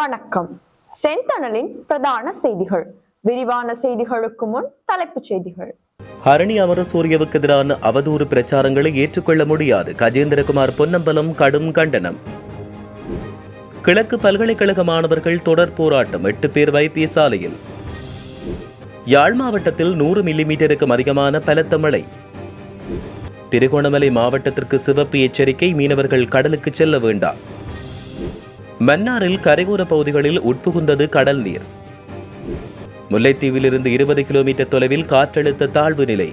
வணக்கம். செந்தணலின் பிரதான செய்திகள். விரிவான செய்திகளுக்கு முன் தலைப்புச் செய்திகள். ஹரணி அமரசூரியவுக்கு எதிரான அவதூறு பிரச்சாரங்களை ஏற்றுக்கொள்ள முடியாது. கஜேந்திரகுமார் பொன்னம்பலம் கடும் கண்டனம். கிழக்கு பல்கலைக்கழக மாணவர்கள் தொடர் போராட்டம். எட்டு பேர் வைத்தியசாலையில். யாழ் மாவட்டத்தில் நூறு மில்லிமீட்டருக்கும் அதிகமான பலத்த மழை. திருகோணமலை மாவட்டத்திற்கு சிவப்பு எச்சரிக்கை. மீனவர்கள் கடலுக்கு செல்ல வேண்டாம். மன்னாரில் கரையோர பகுதிகளில் உட்புகுந்தது கடல் நீர். முல்லைத்தீவிலிருந்து இருபது கிலோமீட்டர் தொலைவில் காற்றழுத்த தாழ்வு நிலை.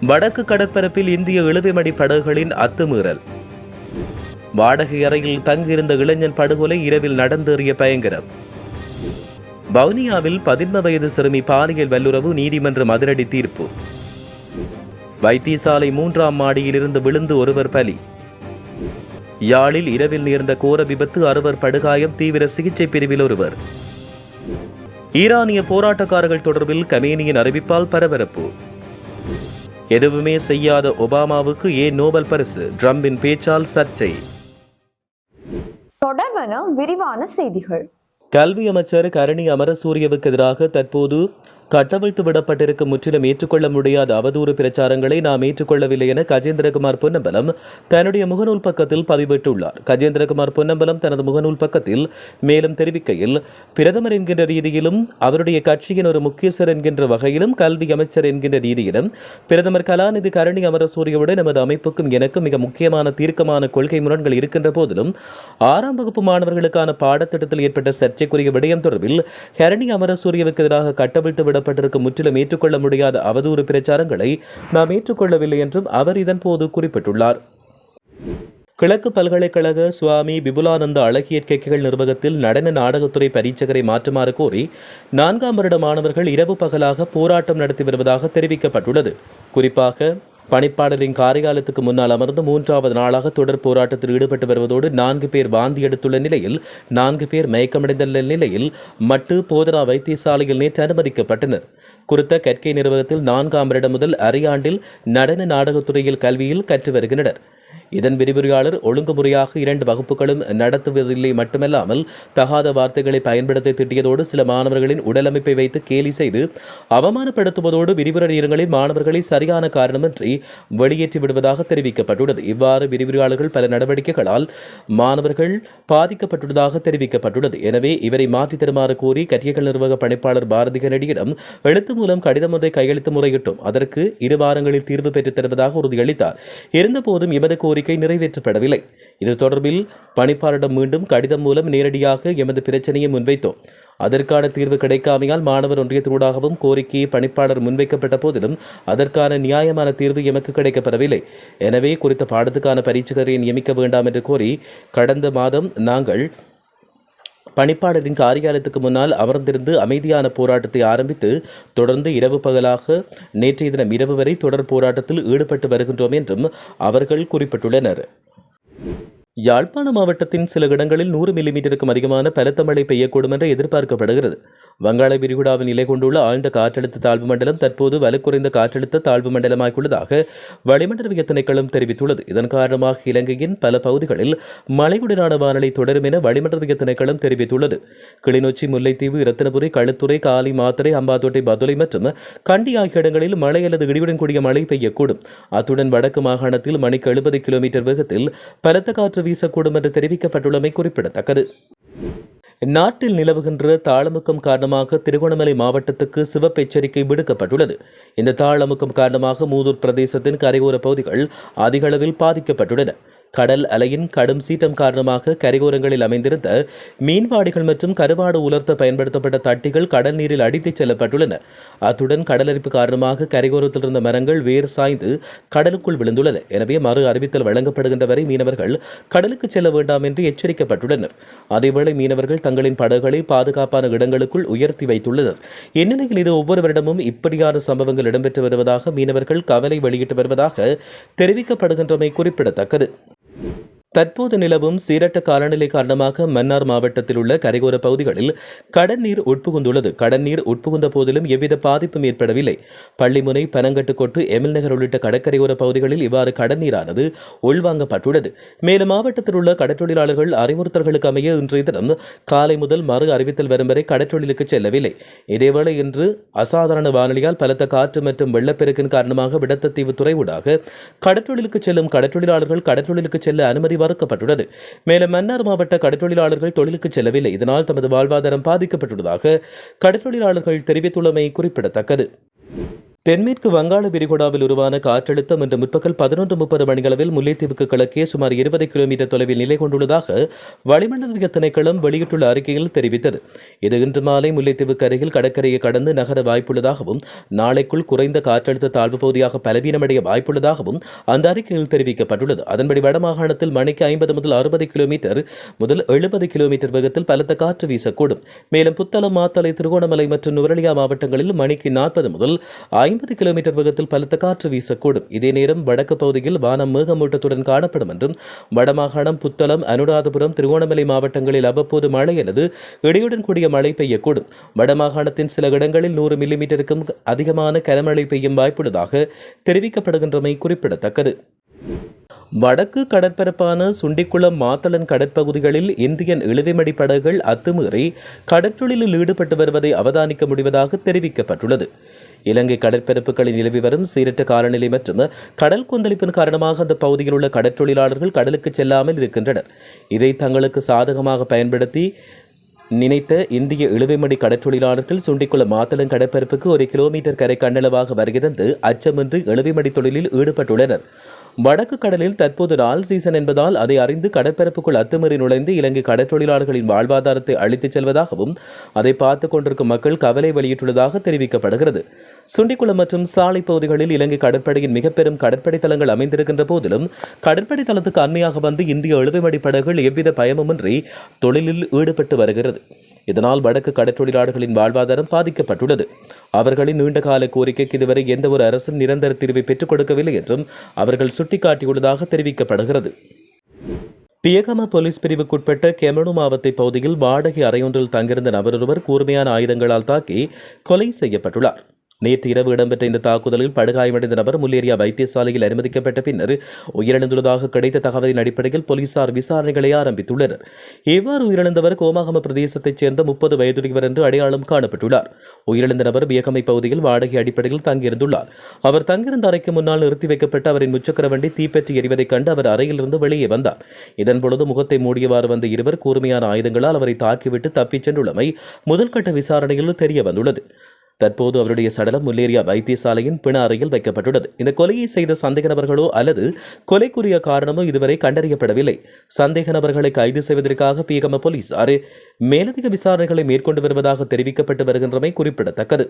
வடக்கு கடற்பரப்பில் இந்திய இழுவைமடி படகுகளின் அத்துமீறல். வாடகை அறையில் தங்கியிருந்த இளைஞன் படுகொலை இரவில் நடந்தேறிய பயங்கரம். வவுனியாவில் பதின்ம வயது சிறுமி பாலியல் வல்லுறவு நீதிமன்றம் அதிரடி தீர்ப்பு. வைத்தியசாலை மூன்றாம் மாடியிலிருந்து விழுந்து ஒருவர் பலி. யாழில் இரவில் நேர்ந்த கோர விபத்து அறுவர் படுகாயம் தீவிர சிகிச்சை பிரிவில் ஒருவர். ஈரானிய போராட்டக்காரர்கள் தொடர்பில் கமேனியின் அறிவிப்பால் பரபரப்பு. எதுவுமே செய்யாத ஒபாமாவுக்கு ஏன் நோபல் பரிசு ட்ரம்பின் பேச்சால் சர்ச்சை. தொடர்வன விரிவான செய்திகள். கல்வி அமைச்சர் கரணி அமரசூரியவுக்கு எதிராக தற்போது கட்டவிழ்த்து விடப்பட்டிருக்கும் முற்றிலும் ஏற்றுக்கொள்ள முடியாத அவதூறு பிரச்சாரங்களை நாம் ஏற்றுக்கொள்ளவில்லை என கஜேந்திரகுமார் பொன்னம்பலம் தன்னுடைய முகநூல் பக்கத்தில் பதிவிட்டுள்ளார். கஜேந்திரகுமார் பொன்னம்பலம் தனது முகநூல் பக்கத்தில் மேலும் தெரிவிக்கையில் பிரதமர் என்கின்ற ரீதியிலும் அவருடைய கட்சியின் ஒரு முக்கியஸ்தர் என்கின்ற வகையிலும் கல்வி அமைச்சர் என்கின்ற ரீதியிலும் பிரதமர் கலாநிதி கரணி அமரசூரியவுடன் நமது அமைப்புக்கும் எனக்கும் மிக முக்கியமான தீர்க்கமான கொள்கை முரண்கள் இருக்கின்ற போதிலும் ஆறாம் வகுப்பு மாணவர்களுக்கான பாடத்திட்டத்தில் ஏற்பட்ட சர்ச்சைக்குரிய விடயம் தொடர்பில் கரணி அமரசூரியவுக்கு எதிராக கட்டவிழ்த்து விடப்பட்டிருக்கும் முற்றிலும் ஏற்றுக்கொள்ள முடியாத அவதூறு பிரச்சாரங்களை நாம் ஏற்றுக்கொள்ளவில்லை என்றும் அவர் இதன்போது குறிப்பிட்டுள்ளார். கிழக்கு பல்கலைக்கழக சுவாமி விபுலானந்த கேக்கைகள் நிர்வாகத்தில் நடன நாடகத்துறை பரீட்சகரை மாற்றுமாறு கோரி நான்காம் வருட மாணவர்கள் இரவு பகலாக போராட்டம் நடத்தி வருவதாக தெரிவிக்கப்பட்டுள்ளது. குறிப்பாக பணிப்பாளரின் காரியாலயத்துக்கு முன்னால் அமர்ந்து மூன்றாவது நாளாக தொடர் போராட்டத்தில் ஈடுபட்டு வருவதோடு நான்கு பேர் வாந்தி எடுத்துள்ள நிலையில் நான்கு பேர் மயக்கமடைந்துள்ள நிலையில் மட்டு போதனா வைத்தியசாலையில் நேற்று அனுமதிக்கப்பட்டனர். குறித்த கற்கை நிறுவனத்தில் நான்காம் வருடம் முதல் அரையாண்டில் நடன நாடகத்துறையில் கல்வியில் கற்று வருகின்றனர். இதன் விரிவுரையாளர் ஒழுங்குமுறையாக இரண்டு வகுப்புகளும் நடத்துவதில்லை மட்டுமல்லாமல் தகாத வார்த்தைகளை பயன்படுத்தி திட்டியதோடு சில மாணவர்களின் உடலமைப்பை வைத்து கேலி செய்து அவமானப்படுத்துவதோடு விரிவுரை நேரங்களில் மாணவர்களை சரியான காரணமின்றி வெளியேற்றி விடுவதாக தெரிவிக்கப்பட்டுள்ளது. இவ்வாறு விரிவுரையாளர்கள் பல நடவடிக்கைகளால் மாணவர்கள் பாதிக்கப்பட்டுள்ளதாக தெரிவிக்கப்பட்டுள்ளது. எனவே இவரை மாற்றித் தருமாறு கோரி கட்டியகள் நிர்வாக பணிப்பாளர் பாரதி கனடியிடம் எழுத்து மூலம் கடிதம் ஒன்றை கையெழுத்து முறையிட்டோம். அதற்கு இரு வாரங்களில் தீர்வு பெற்றுத் தருவதாக உறுதியளித்தார். இருந்தபோதும் எமது கோரிக்கை நிறைவேற்றப்படவில்லை. இது தொடர்பில் பணிப்பாளரிடம் மீண்டும் கடிதம் மூலம் நேரடியாக எமது பிரச்சனையை முன்வைத்தோம். அதற்கான தீர்வு கிடைக்காமையால் மாணவர் ஒன்றியத்தினூடாகவும் கோரிக்கையை பணிப்பாளர் முன்வைக்கப்பட்ட போதிலும் அதற்கான நியாயமான தீர்வு எமக்கு கிடைக்கப்படவில்லை எனவே குறித்த பாடத்துக்கான பரீட்சகரை நியமிக்க வேண்டாம் என்று கோரி கடந்த மாதம் நாங்கள் பணிப்பாளரின் காரியாலயத்துக்கு முன்னால் அமர்ந்திருந்து அமைதியான போராட்டத்தை ஆரம்பித்து தொடர்ந்து இரவு பகலாக நேற்றைய தினம் இரவு வரை தொடர் போராட்டத்தில் ஈடுபட்டு வருகின்றோம் என்றும் அவர்கள் குறிப்பிட்டுள்ளனர். யாழ்ப்பாண மாவட்டத்தின் சில இடங்களில் நூறு மில்லிமீட்டருக்கும் அதிகமான பலத்த மழை பெய்யக்கூடும் என்று எதிர்பார்க்கப்படுகிறது. வங்காள விரிகுடாவில் நிலை கொண்டுள்ள ஆழ்ந்த காற்றழுத்த தாழ்வு மண்டலம் தற்போது வலுக்குறைந்த காற்றழுத்த தாழ்வு மண்டலமாகியுள்ளதாக வளிமண்டலவிய திணைக்களம் தெரிவித்துள்ளது. இதன் காரணமாக இலங்கையின் பல பகுதிகளில் மழையுடனான வானிலை தொடரும் என வளிமண்டலவிய திணைக்களம் தெரிவித்துள்ளது. கிளிநொச்சி முல்லைத்தீவு இரத்தினபுரி களுத்துறை காலி மாத்தறை அம்பாத்தோட்டை பதுளை மற்றும் கண்டி ஆகிய இடங்களில் மழை அல்லது இடியுடன் கூடிய மழை பெய்யக்கூடும். அத்துடன் வடக்கு மாகாணத்தில் மணிக்கு எழுபது கிலோமீட்டர் வேகத்தில் பலத்த காற்று வீசக்கூடும் என்று தெரிவிக்கப்பட்டுள்ளமை குறிப்பிடத்தக்கது. நாட்டில் நிலவுகின்ற தாளமுக்கம் காரணமாக திருகோணமலை மாவட்டத்துக்கு சிவப்பு எச்சரிக்கை விடுக்கப்பட்டுள்ளது. இந்த தாளமுக்கம் காரணமாக மூதூர் பிரதேசத்தின் கரையோர பகுதிகள் அதிகளவில் பாதிக்கப்பட்டுள்ளன. கடல் அலையின் கடும் சீற்றம் காரணமாக கரையோரங்களில் அமைந்திருந்த மீன்வாடிகள் மற்றும் கருவாடு உலர்த்த பயன்படுத்தப்பட்ட தட்டிகள் கடல் நீரில் அடித்துச் செல்லப்பட்டுள்ளன. அத்துடன் கடலரிப்பு காரணமாக கரையோரத்தில் இருந்த மரங்கள் வேர் சாய்ந்து கடலுக்குள் விழுந்துள்ளன. எனவே மறு அறிவித்தல் வழங்கப்படுகின்ற வரை மீனவர்கள் கடலுக்கு செல்ல வேண்டாம் என்று எச்சரிக்கப்பட்டுள்ளனர். அதேவேளை மீனவர்கள் தங்களின் படகுகளை பாதுகாப்பான இடங்களுக்குள் உயர்த்தி வைத்துள்ளனர். இந்நிலையில் இது ஒவ்வொரு வருடமும் இப்படியான சம்பவங்கள் இடம்பெற்று வருவதாக மீனவர்கள் கவலை வெளியிட்டு வருவதாக தெரிவிக்கப்படுகின்றமை குறிப்பிடத்தக்கது. தற்போது நிலவும் சீரட்ட காலநிலை காரணமாக மன்னார் மாவட்டத்தில் உள்ள கரையோர பகுதிகளில் கடல் நீர் உட்புகுந்துள்ளது. கடல் நீர் உட்புகுந்த போதிலும் எவ்வித பாதிப்பும் ஏற்படவில்லை. பள்ளிமுனை பனங்கட்டுக்கோட்டு எமில் நகர் உள்ளிட்ட கடற்கரையோர பகுதிகளில் இவ்வாறு கடல் நீரானது உள்வாங்கப்பட்டுள்ளது. மேலும் மாவட்டத்தில் உள்ள கடற்றொழிலாளர்கள் அறிவுறுத்தல்களுக்கு அமைய இன்றைய தினம் காலை முதல் மறு அறிவித்தல் வரும் வரை கடற்றொழிலுக்கு செல்லவில்லை. இதேவேளை இன்று அசாதாரண வானிலையால் பலத்த காற்று மற்றும் வெள்ளப்பெருக்கின் காரணமாக விடத்தத்தீவு துறையூடாக கடற்றொழிலுக்கு செல்லும் கடற்றொழிலாளர்கள் கடற்றொழிலுக்கு செல்ல அனுமதி மறுக்கப்பட்டுள்ளது. மேலும் மன்னார் மாவட்ட கடற்றொழிலாளர்கள் தொழிலுக்கு செல்லவில்லை. இதனால் தமது வாழ்வாதாரம் பாதிக்கப்பட்டுள்ளதாக கடற்றொழிலாளர்கள் தெரிவித்துள்ளமை குறிப்பிடத்தக்கது. தென்மேற்கு வங்காள விரிகுடாவில் உருவான காற்றழுத்தம் இன்று முற்பகல் பதினொன்று முப்பது மணிகளவில் முல்லைத்தீவுக்கு கிழக்கே சுமார் இருபது கிலோமீட்டர் தொலைவில் நிலை கொண்டுள்ளதாக வளிமண்டல திணைக்களம் வெளியிட்டுள்ள அறிக்கையில் தெரிவித்தது. இது இன்று மாலை முல்லைத்தீவுக்கு அருகில் கடற்கரையை கடந்து நகர வாய்ப்புள்ளதாகவும் நாளைக்குள் குறைந்த காற்றழுத்த தாழ்வு பகுதியாக பலவீனமடைய வாய்ப்புள்ளதாகவும் அந்த அறிக்கையில் தெரிவிக்கப்பட்டுள்ளது. அதன்படி வடமாகாணத்தில் மணிக்கு ஐம்பது முதல் அறுபது கிலோமீட்டர் முதல் எழுபது கிலோமீட்டர் வேகத்தில் பலத்த காற்று வீசக்கூடும். மேலும் புத்தளம் மாத்தளை திருகோணமலை மற்றும் நுவரலியா மாவட்டங்களில் மணிக்கு நாற்பது முதல் ஐம்பது கிலோமீட்டர் வேகத்தில் பலத்த காற்று வீசக்கூடும். இதே நேரம் வடக்கு பகுதியில் வானம் மேகமூட்டத்துடன் காணப்படும் என்றும் வடமாகாணம் புத்தளம் அனுராதபுரம் திருகோணமலை மாவட்டங்களில் அவ்வப்போது மழை அல்லது இடியுடன் கூடிய மழை பெய்யக்கூடும். வடமாகாணத்தின் சில இடங்களில் நூறு மில்லிமீட்டருக்கும் அதிகமான கனமழை பெய்யும் வாய்ப்புள்ளதாக தெரிவிக்கப்படுகின்றமை குறிப்பிடத்தக்கது. வடக்கு கடற்பரப்பான சுண்டிக்குளம் மாத்தளன் கடற்பகுதிகளில் இந்தியன் இழுவைமடி படகுகள் அத்துமீறி கடற்றொழிலில் ஈடுபட்டு வருவதை அவதானிக்க முடிவதாக தெரிவிக்கப்பட்டுள்ளது. இலங்கை கடற்பரப்புகளில் நிலவி வரும் சீரற்ற காலநிலை மற்றும் கடல் கொந்தளிப்பின் காரணமாக அந்த பகுதியில் உள்ள கடற்றொழிலாளர்கள் கடலுக்கு செல்லாமல் இருக்கின்றனர். இதை தங்களுக்கு சாதகமாக பயன்படுத்தி நினைத்த இந்திய இழுவைமடி கடற்றொழிலாளர்கள் சுண்டிக்குளம் மாத்தளம் கடற்பரப்புக்கு ஒரு கிலோமீட்டர் கரை கண்ணளவாக வருகை தந்து அச்சமின்றி இழுவைமடி தொழிலில் ஈடுபட்டுள்ளனர். வடக்கு கடலில் தற்போது ரால் சீசன் என்பதால் அதை அறிந்து கடற்பரப்புக்குள் அத்துமீறி நுழைந்து இலங்கை கடற்றொழிலாளர்களின் வாழ்வாதாரத்தை அழித்துச் செல்வதாகவும் அதை பார்த்து கொண்டிருக்கும் மக்கள் கவலை வெளியிட்டுள்ளதாக தெரிவிக்கப்படுகிறது. சுண்டிக்குளம் மற்றும் சாலை பகுதிகளில் இலங்கை கடற்படையின் மிக பெரும் கடற்படை தளங்கள் அமைந்திருக்கின்ற போதிலும் கடற்படை தளத்துக்கு அண்மையாக வந்து இந்திய எழுவைமடி படகுகள் எவ்வித பயமுமின்றி தொழிலில் ஈடுபட்டு வருகிறது. இதனால் வடக்கு கடற்றொழிலாளர்களின் வாழ்வாதாரம் பாதிக்கப்பட்டுள்ளது. அவர்களின் நீண்டகால கோரிக்கைக்கு இதுவரை எந்த ஒரு அரசும் நிரந்தர தீர்வை பெற்றுக் கொடுக்கவில்லை என்றும் அவர்கள் சுட்டிக்காட்டியுள்ளதாக தெரிவிக்கப்படுகிறது. பியகம போலீஸ் பிரிவுக்குட்பட்ட கெமனு மாவத்தை பகுதியில் வாடகை அறையொன்றில் தங்கியிருந்த நபரொருவர் கூர்மையான ஆயுதங்களால் தாக்கி கொலை செய்யப்பட்டுள்ளார். நேற்று இரவு இடம்பெற்ற இந்த தாக்குதலில் படுகாயமடைந்த நபர் முல்லேரியா வைத்தியசாலையில் அனுமதிக்கப்பட்ட பின்னர் உயிரிழந்துள்ளதாக கிடைத்த தகவலின் அடிப்படையில் போலீசார் விசாரணைகளை ஆரம்பித்துள்ளனர். இவ்வாறு உயிரிழந்தவர் கோமாகம பிரதேசத்தைச் சேர்ந்த முப்பது வயதுடையவர் என்று அடையாளம் காணப்பட்டுள்ளார். உயிரிழந்த நபர் வியகமை பகுதியில் வாடகை அடிப்படையில் தங்கியிருந்துள்ளார். அவர் தங்கியிருந்த அறைக்கு முன்னால் நிறுத்தி வைக்கப்பட்ட அவரின் முச்சக்கர வண்டி தீப்பற்றி எரிவதைக் கண்டு அவர் அறையிலிருந்து வெளியே வந்தார். இதன்பொழுது முகத்தை மூடியவாறு வந்த இருவர் கூர்மையான ஆயுதங்களால் அவரை தாக்கிவிட்டு தப்பிச் சென்றுள்ளமை முதல்கட்ட விசாரணையில் தெரிய வந்துள்ளது தற்போது அவருடைய சடலம் முல்லேரியா வைத்தியசாலையின் பிண அறையில் வைக்கப்பட்டுள்ளது. இந்த கொலையை செய்த சந்தேக நபர்களோ அல்லது கொலைக்குரிய காரணமோ இதுவரை கண்டறியப்படவில்லை. சந்தேக நபர்களை கைது செய்வதற்காக பீகம போலீசார் மேலதிக விசாரணைகளை மேற்கொண்டு வருவதாக தெரிவிக்கப்பட்டு வருகின்றமை குறிப்பிடத்தக்கது.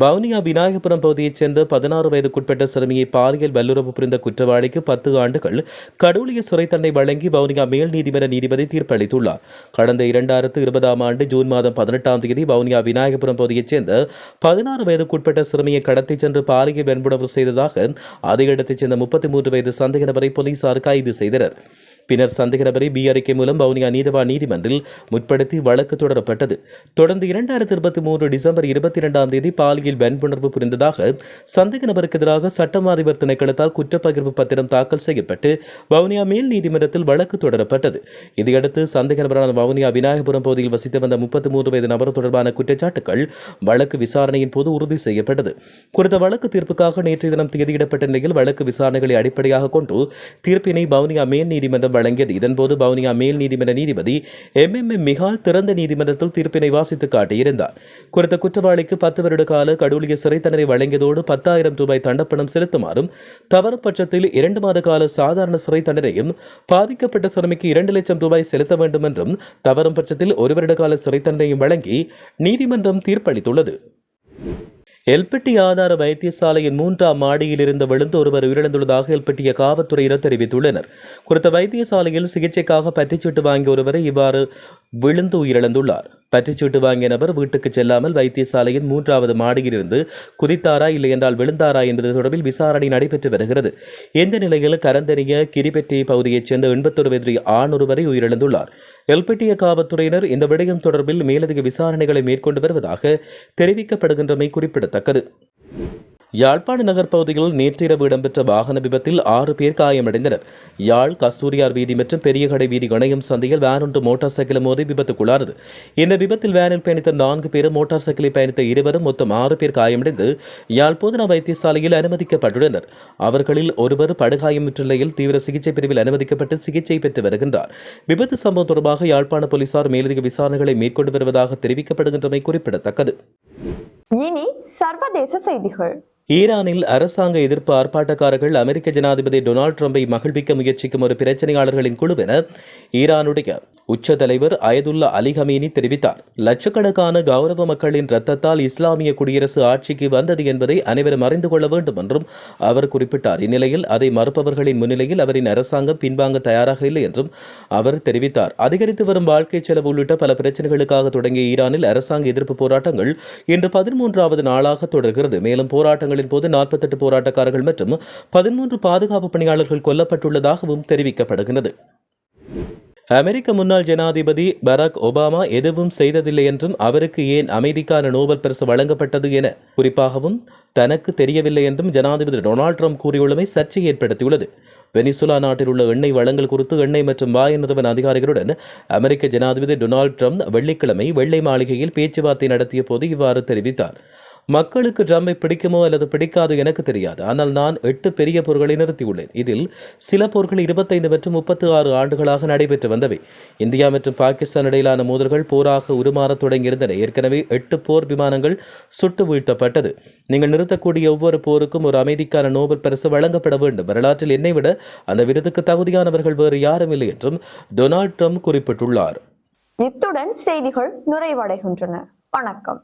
வவுனியா விநாயகபுரம் பகுதியைச் சேர்ந்த பதினாறு வயதுக்குட்பட்ட சிறுமியை பாலியல் வல்லுறவு புரிந்த குற்றவாளிக்கு பத்து ஆண்டுகள் கடவுளிய சிறை தண்டனை வழங்கி வவுனியா மேல் நீதிமன்ற நீதிபதி தீர்ப்பளித்துள்ளார். கடந்த இரண்டாயிரத்து இருபதாம் ஆண்டு ஜூன் மாதம் பதினெட்டாம் தேதி வவுனியா விநாயகபுரம் பகுதியைச் சேர்ந்த பதினாறு வயதுக்குட்பட்ட சிறுமியை கடத்திச் சென்று பாலியல் வன்புணர்வு செய்ததாக அதே இடத்தைச் சேர்ந்த முப்பத்தி மூன்று வயது சந்தேக நபரை போலீசார் கைது செய்தனர். பின்னர் சந்தேக நபரை பி அறிக்கை மூலம் வவுனியா நீதவா நீதிமன்றில் முற்படுத்தி வழக்கு தொடரப்பட்டது. தொடர்ந்து இரண்டாயிரத்தி இருபத்தி மூன்று டிசம்பர் இருபத்தி இரண்டாம் தேதி பாலியல் வன்புணர்வு புரிந்ததாக சந்தேக நபருக்கு எதிராக சட்டம் அதிபர் திணைக்களத்தால் குற்றப்பகிர்வு பத்திரம் தாக்கல் செய்யப்பட்டு வவுனியா மேல் நீதிமன்றத்தில் வழக்கு தொடரப்பட்டது. இதையடுத்து சந்தேக நபரான வவுனியா விநாயகபுரம் பகுதியில் வசித்து வந்த முப்பத்தி மூன்று வயது நபர் தொடர்பான குற்றச்சாட்டுகள் வழக்கு விசாரணையின் போது உறுதி செய்யப்பட்டது. குறித்த வழக்கு தீர்ப்புக்காக நேற்றைய தினம் தேதியிடப்பட்ட நிலையில் வழக்கு விசாரணைகளை அடிப்படையாக கொண்டு தீர்ப்பினை வவுனியா மேல் நீதிமன்றம் வழங்கியது. இதன்போது பவுனியா மேல் நீதிமன்ற நீதிபதி எம் எம் எம் மிகால் திறந்த நீதிமன்றத்தில் தீர்ப்பினை வாசித்து காட்டியிருந்தார். குறித்த குற்றவாளிக்கு பத்து வருட கால கடூழிய சிறை தண்டனை வழங்கியதோடு பத்தாயிரம் ரூபாய் தண்டப்பணம் செலுத்துமாறும் தவறும் பட்சத்தில் இரண்டு மாத கால சாதாரண சிறை தண்டனையும் பாதிக்கப்பட்ட சிறுமிக்கு இரண்டு லட்சம் ரூபாய் செலுத்த வேண்டும் என்றும் தவறும் பட்சத்தில் ஒரு வருட கால சிறை தண்டனையும் வழங்கி நீதிமன்றம் தீர்ப்பளித்துள்ளது. எல்பெட்டி ஆதார வைத்தியசாலையின் மூன்றாம் மாடியில் இருந்து விழுந்து ஒருவர் உயிரிழந்துள்ளதாக எல்பட்டிய காவல்துறையினர் தெரிவித்துள்ளனர். குறித்த வைத்தியசாலையில் சிகிச்சைக்காக பற்றிச்சீட்டு வாங்கிய ஒருவரை இவ்வாறு விழுந்து உயிரிழந்துள்ளார். பற்றிச்சூட்டு வாங்கிய நபர் வீட்டுக்கு செல்லாமல் வைத்தியசாலையின் மூன்றாவது மாடியிலிருந்து குதித்தாரா இல்லையென்றால் விழுந்தாரா என்பது தொடர்பில் விசாரணை நடைபெற்று வருகிறது. இந்த நிலையில் கரந்தெறிய கிரிபெட்டி பகுதியைச் சேர்ந்த எண்பத்தொரு வயது ஆண் ஒருவரை உயிரிழந்துள்ளார். எல்பிட்டிய காவல்துறையினர் இந்த விடயம் தொடர்பில் மேலதிக விசாரணைகளை மேற்கொண்டு வருவதாக தெரிவிக்கப்படுகின்றமை குறிப்பிடத்தக்கது. யாழ்ப்பாண நகர் பகுதியில் நேற்றிரவு இடம்பெற்ற வாகன விபத்தில் ஆறு பேர் காயமடைந்தனர். யாழ் கஸ்தூரியார் வீதி மற்றும் பெரியகடை வீதி இணையும் சந்தையில் வேன் ஒன்று மோட்டார் சைக்கிள் மோதி விபத்துக்குள்ளானது. இந்த விபத்தில் வேனில் பயணித்த நான்கு பேரும் மோட்டார் சைக்கிளில் பயணித்த இருவரும் மொத்தம் ஆறு பேர் காயமடைந்து யாழ் போதனா வைத்தியசாலையில் அனுமதிக்கப்பட்டுள்ளனர். அவர்களில் ஒருவர் படுகாயமுற்ற நிலையில் தீவிர சிகிச்சை பிரிவில் அனுமதிக்கப்பட்டு சிகிச்சை பெற்று வருகின்றார். விபத்து சம்பவம் தொடர்பாக யாழ்ப்பாண போலீசார் மேலதிக விசாரணைகளை மேற்கொண்டு வருவதாக தெரிவிக்கப்படுகின்றமை குறிப்பிடத்தக்கது. இனி சர்வதேச செய்திகள். ஈரானில் அரசாங்க எதிர்ப்பு ஆர்ப்பாட்டக்காரர்கள் அமெரிக்க ஜனாதிபதி டொனால்ட் ட்ரம்பை மகிழ்விக்க முயற்சிக்கும் ஒரு பிரச்சனையாளர்களின் குழுவென ஈரானுடைய உச்ச தலைவர் அயதுல்லா அலி ஹமீனி தெரிவித்தார். லட்சக்கணக்கான கௌரவ மக்களின் இரத்தத்தால் இஸ்லாமிய குடியரசு ஆட்சிக்கு வந்தது என்பதை அனைவரும் அறிந்து கொள்ள வேண்டும் என்றும் அவர் குறிப்பிட்டார். இந்நிலையில் அதை மறுப்பவர்களின் முன்னிலையில் அவரின் அரசாங்கம் பின்வாங்க தயாராக இல்லை என்றும் அவர் தெரிவித்தார். அதிகரித்து வரும் வாழ்க்கை செலவு உள்ளிட்ட பல பிரச்சனைகளுக்காக தொடங்கிய ஈரானில் அரசாங்க எதிர்ப்பு போராட்டங்கள் இன்று பதிமூன்றாவது நாளாக தொடர்கிறது. மேலும் போராட்டங்களின் போது நாற்பத்தெட்டு போராட்டக்காரர்கள் மற்றும் பதிமூன்று பாதுகாப்பு பணியாளர்கள் கொல்லப்பட்டுள்ளதாகவும் தெரிவிக்கப்படுகிறது அமெரிக்க முன்னாள் ஜனாதிபதி பராக் ஒபாமா எதுவும் செய்ததில்லை என்றும் அவருக்கு ஏன் அமைதிக்கான நோபல் பரிசு வழங்கப்பட்டது என குறிப்பாகவும் தனக்கு தெரியவில்லை என்றும் ஜனாதிபதி டொனால்ட் ட்ரம்ப் கூறியுள்ளமை சர்ச்சை ஏற்படுத்தியுள்ளது. வெனிசுலா நாட்டில் உள்ள எண்ணெய் வளங்கள் குறித்து எண்ணெய் மற்றும் வாயு நிறுவன அதிகாரிகளுடன் அமெரிக்க ஜனாதிபதி டொனால்ட் ட்ரம்ப் வெள்ளிக்கிழமை வெள்ளை மாளிகையில் பேச்சுவார்த்தை நடத்திய போது இவ்வாறு தெரிவித்தார். மக்களுக்கு ட்ரம்மை பிடிக்குமோ அல்லது பிடிக்காதோ எனக்கு தெரியாது. ஆனால் நான் எட்டு பெரிய போர்களை நிறுத்தியுள்ளேன். இதில் சில போர்கள் இருபத்தைந்து மற்றும் முப்பத்து ஆறு ஆண்டுகளாக நடைபெற்று வந்தவை. இந்தியா மற்றும் பாகிஸ்தான் இடையிலான மோதல்கள் போராக உருமாறத் தொடங்கியிருந்தன. ஏற்கனவே எட்டு போர் விமானங்கள் சுட்டு வீழ்த்தப்பட்டது. நீங்கள் நிறுத்தக்கூடிய ஒவ்வொரு போருக்கும் ஒரு அமைதிக்கான நோபல் பரிசு வழங்கப்பட வேண்டும். வரலாற்றில் என்னை விட அந்த விருதுக்கு தகுதியானவர்கள் வேறு யாரும் இல்லை என்றும் டொனால்ட் ட்ரம்ப் குறிப்பிட்டுள்ளார். இத்துடன் செய்திகள் நிறைவடைகின்றன. வணக்கம்.